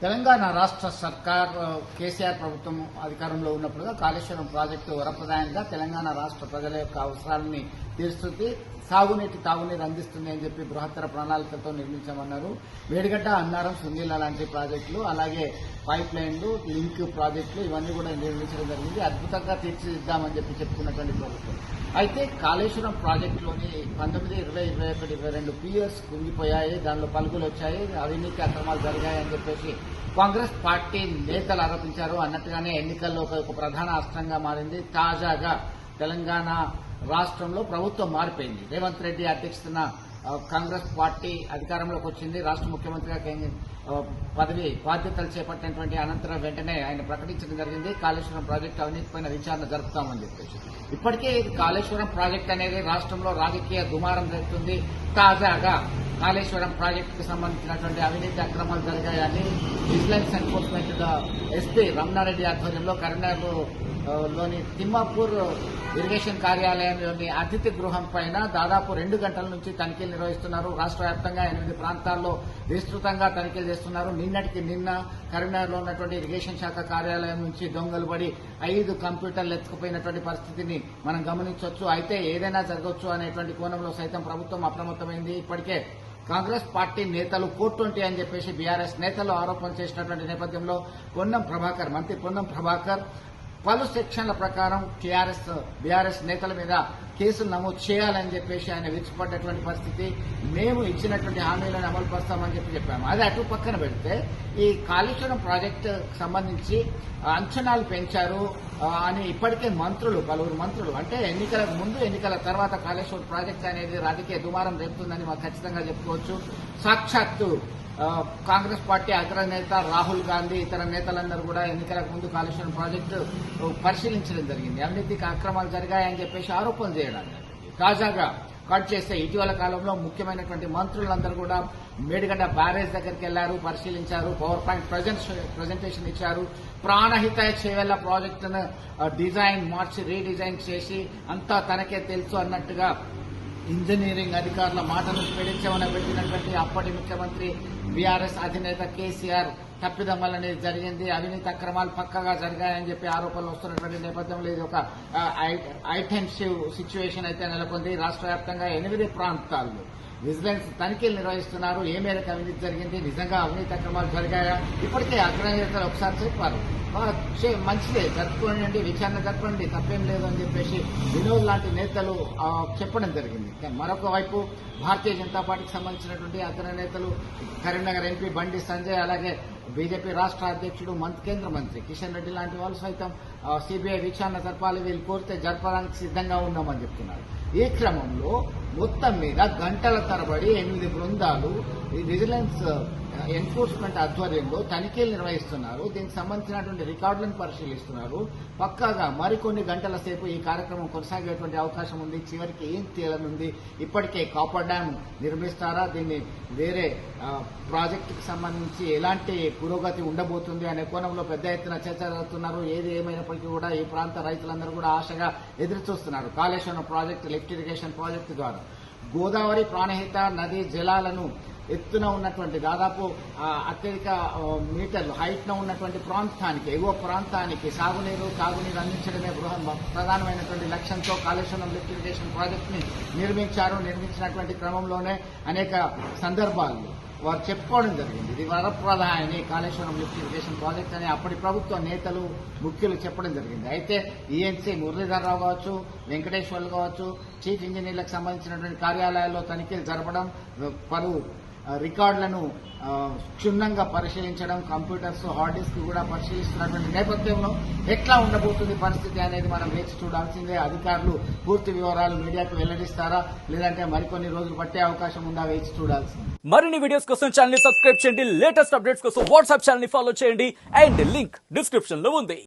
తెలంగాణ రాష్ట్ర సర్కార్ కేసీఆర్ ప్రభుత్వం అధికారంలో ఉన్నప్పుడుగా కాళేశ్వరం ప్రాజెక్టు వరప్రదాయంగా తెలంగాణ రాష్ట్ర ప్రజల యొక్క అవసరాలని తీరుస్తుంది సాగునీటి తాగునీరు అందిస్తున్నాయని చెప్పి బృహత్తర ప్రణాళికతో నిర్మించామన్నారు. వేడిగడ్డ అన్నారం సుందీల లాంటి ప్రాజెక్టులు అలాగే పైప్ లైన్లు లింక్ ప్రాజెక్టులు ఇవన్నీ కూడా నిర్మించడం జరిగింది. అద్భుతంగా తీర్చిదిద్దామని చెప్పి చెప్పుకున్నటువంటి ప్రభుత్వం. అయితే కాళేశ్వరం ప్రాజెక్టులోని పంతొమ్మిది ఇరవై ఇరవై ఒకటి ఇరవై రెండు పిఎస్ కుంగిపోయాయి దానిలో పలుకులు వచ్చాయి అవినీతి అక్రమాలు జరిగాయని చెప్పేసి కాంగ్రెస్ పార్టీ నేతలు ఆరోపించారు. అన్నట్టుగానే ఎన్నికల్లో ఒక ప్రధాన అస్త్రంగా మారింది. తాజాగా తెలంగాణ రాష్ట్రంలో ప్రభుత్వం మారిపోయింది. రేవంత్ రెడ్డి అధ్యక్షతన కాంగ్రెస్ పార్టీ అధికారంలోకి వచ్చింది. రాష్ట్ర ముఖ్యమంత్రిగా కేంద్ర- పదవి బాధ్యతలు చేపట్టినటువంటి అనంతరం వెంటనే ఆయన ప్రకటించడం జరిగింది. కాళేశ్వరం ప్రాజెక్టు అవినీతిపైన విచారణ జరుపుతామని చెప్పేసి. ఇప్పటికే ఇది కాళేశ్వరం ప్రాజెక్ట్ అనేది రాష్ట్రంలో రాజకీయ దుమారం జరుగుతుంది తాజాగా కాళేశ్వరం ప్రాజెక్టుకు సంబంధించినటువంటి అవినీతి అక్రమాలు జరిగాయని విజిలెన్స్ ఎన్ఫోర్స్మెంట్ ఎస్పీ రమణారెడ్డి ఆధ్వర్యంలో కరీంనగర్ లోని తిమ్మాపూర్ ఇరిగేషన్ కార్యాలయంలోని అతిథి గృహం పైన దాదాపు రెండు గంటల నుంచి తనిఖీలు నిర్వహిస్తున్నారు. రాష్ట్ర వ్యాప్తంగా ఎనిమిది ప్రాంతాల్లో విస్తృతంగా తనిఖీలు చేస్తున్నారు. నిన్నటికి నిన్న కరీంనగర్లో ఉన్నటువంటి ఇరిగేషన్ శాఖ కార్యాలయం నుంచి దొంగలు పడి ఐదు కంప్యూటర్లు ఎత్తుకుపోయినటువంటి పరిస్థితిని మనం గమనించవచ్చు. అయితే ఏదైనా జరగవచ్చు అనేటువంటి కోణంలో సైతం ప్రభుత్వం అప్రమత్తమైంది. ఇప్పటికే కాంగ్రెస్ పార్టీ నేతలు ఫోర్ అని చెప్పేసి బీఆర్ఎస్ నేతలు ఆరోపణ చేసినటువంటి నేపథ్యంలో పొన్నం ప్రభాకర్ మంత్రి పొన్నం ప్రభాకర్ పలు సెక్షన్ల ప్రకారం టీఆర్ఎస్ బీఆర్ఎస్ నేతల మీద కేసులు నమోదు చేయాలని చెప్పేసి ఆయన విడిచిపడ్డటువంటి పరిస్థితి. మేము ఇచ్చినటువంటి హామీలను అమలు పరుస్తామని చెప్పి చెప్పాము. అది అటు పక్కన పెడితే ఈ కాళేశ్వరం ప్రాజెక్టు సంబంధించి అంచనాలు పెంచారు అని ఇప్పటికే మంత్రులు పలువురు మంత్రులు. అంటే ఎన్నికలకు ముందు ఎన్నికల తర్వాత కాళేశ్వరం ప్రాజెక్ట్ అనేది రాజకీయ దుమారం రేపుతుందని మాకు ఖచ్చితంగా చెప్పుకోవచ్చు. సాక్షాత్తు కాంగ్రెస్ పార్టీ అగ్రనేత రాహుల్ గాంధీ ఇతర నేతలందరూ కూడా ఎన్నికలకు ముందు కాళేశ్వరం ప్రాజెక్టు పరిశీలించడం జరిగింది. అవినీతికి అక్రమాలు జరిగాయని చెప్పేసి ఆరోపణలు చేయడానికి. తాజాగా కట్ చేస్తే ఇటీవల కాలంలో ముఖ్యమైనటువంటి మంత్రులందరూ కూడా మేడిగడ్డ బ్యారేజ్ దగ్గరికి వెళ్ళారు పరిశీలించారు పవర్ పాయింట్ ప్రజెంటేషన్ ఇచ్చారు. ప్రాణహిత చేవేళ్ళ ప్రాజెక్టును డిజైన్ మార్చి రీడిజైన్ చేసి అంతా తనకే తెలుసు అన్నట్టుగా ఇంజనీరింగ్ అధికారుల మాటను పెడించమని పెట్టినటువంటి అప్పటి ముఖ్యమంత్రి బీఆర్ఎస్ అధినేత కేసీఆర్ తప్పిదం వల్ల అనేది జరిగింది. అవినీతి అక్రమాలు పక్కగా జరిగాయని చెప్పి ఆరోపణలు వస్తున్నటువంటి నేపథ్యంలో ఇది ఒక ఐటెన్సివ్ సిచ్యువేషన్ అయితే నెలకొంది. రాష్ట్ర వ్యాప్తంగా ఎనిమిది ప్రాంతాల్లో విజిలెన్స్ తనిఖీలు నిర్వహిస్తున్నారు. ఏ మేరకు అవినీతి జరిగింది? నిజంగా అవినీతి అక్రమాలు జరిగాయా? ఇప్పటికే అగ్రనేతలు ఒకసారి చెప్పారు. చే- మంచిదే జరుపుకోండి విచారణ జరపండి తప్పేం లేదు అని చెప్పేసి వినోద్ లాంటి నేతలు చెప్పడం జరిగింది. కానీ మరొక వైపు భారతీయ జనతా పార్టీకి సంబంధించినటువంటి అగ్రనేతలు కరీంనగర్ ఎంపీ బండి సంజయ్ అలాగే బీజేపీ రాష్ట్ర అధ్యక్షుడు మంత్రి కేంద్ర మంత్రి కిషన్ రెడ్డి లాంటి వాళ్ళు సైతం సిబిఐ విచారణ జరపాలి వీళ్ళు కోరితే జరపడానికి సిద్ధంగా ఉన్నామని చెప్తున్నారు. ఈ క్రమంలో మొత్తం మీద గంటల తరబడి ఎనిమిది బృందాలు ఈ విజిలెన్స్ ఎన్ఫోర్స్మెంట్ ఆధ్వర్యంలో తనిఖీలు నిర్వహిస్తున్నారు. దీనికి సంబంధించినటువంటి రికార్డులను పరిశీలిస్తున్నారు. పక్కాగా మరికొన్ని గంటల సేపు ఈ కార్యక్రమం కొనసాగేటువంటి అవకాశం ఉంది. చివరికి ఏం తేలనుంది? ఇప్పటికే కాపర్ డ్యామ్ నిర్మిస్తారా? దీన్ని వేరే ఆ, ప్రాజెక్టుకి సంబంధించి ఎలాంటి పురోగతి ఉండబోతుంది అనే కోణంలో పెద్ద ఎత్తున చర్చ జరుగుతున్నారు. ఏది ఏమైనప్పటికీ కూడా ఈ ప్రాంత రైతులందరూ కూడా ఆశగా ఎదురు చూస్తున్నారు Kaleshwaram project lift irrigation project ద్వారా. గోదావరి ప్రాణహిత నదీ జలాలను ఎత్తున ఉన్నటువంటి దాదాపు అత్యధిక మీటర్లు హైట్లో ఉన్నటువంటి ప్రాంతానికి ఎగువ ప్రాంతానికి సాగునీరు తాగునీరు అందించడమే బృహ ప్రధానమైనటువంటి లక్ష్యంతో కాళేశ్వరం లిఫ్ట్ ప్రాజెక్ట్ని ప్రాజెక్ట్ని నిర్మించారు నిర్మించినటువంటి క్రమంలోనే అనేక సందర్భాల్లో వారు చెప్పుకోవడం జరిగింది. ఇది వరప్రధాని కాళేశ్వరం లిఫ్ట్ ప్రాజెక్ట్ అని అప్పటి ప్రభుత్వ నేతలు ముఖ్యులు చెప్పడం జరిగింది. అయితే ఈఎన్సీ మురళీధర్ రావు కావచ్చు వెంకటేశ్వర్లు కావచ్చు చీఫ్ ఇంజనీర్లకు సంబంధించినటువంటి కార్యాలయాల్లో తనిఖీలు జరపడం పలు రికార్డులను క్షుణ్ణంగా పరిశీలించడం కంప్యూటర్స్ హార్డ్ డిస్క్ కూడా పరిశీలిస్తున్నటువంటి నేపథ్యంలో ఎట్లా ఉండబోతుంది పరిస్థితి అనేది మనం వేచి చూడాల్సిందే. అధికారులు పూర్తి వివరాలు మీడియాకు వెల్లడిస్తారా? లేదంటే మరికొన్ని రోజులు పట్టే అవకాశం ఉందా వేచి చూడాల్సిందే. మరిన్ని వీడియోస్ కోసం ఛానల్ సబ్స్క్రైబ్ చేయండి. లేటెస్ట్ అప్డేట్స్ కోసం వాట్సాప్ ఛానల్ ఫాలో చేయండి. అండ్ లింక్ డిస్క్రిప్షన్లో ఉంది.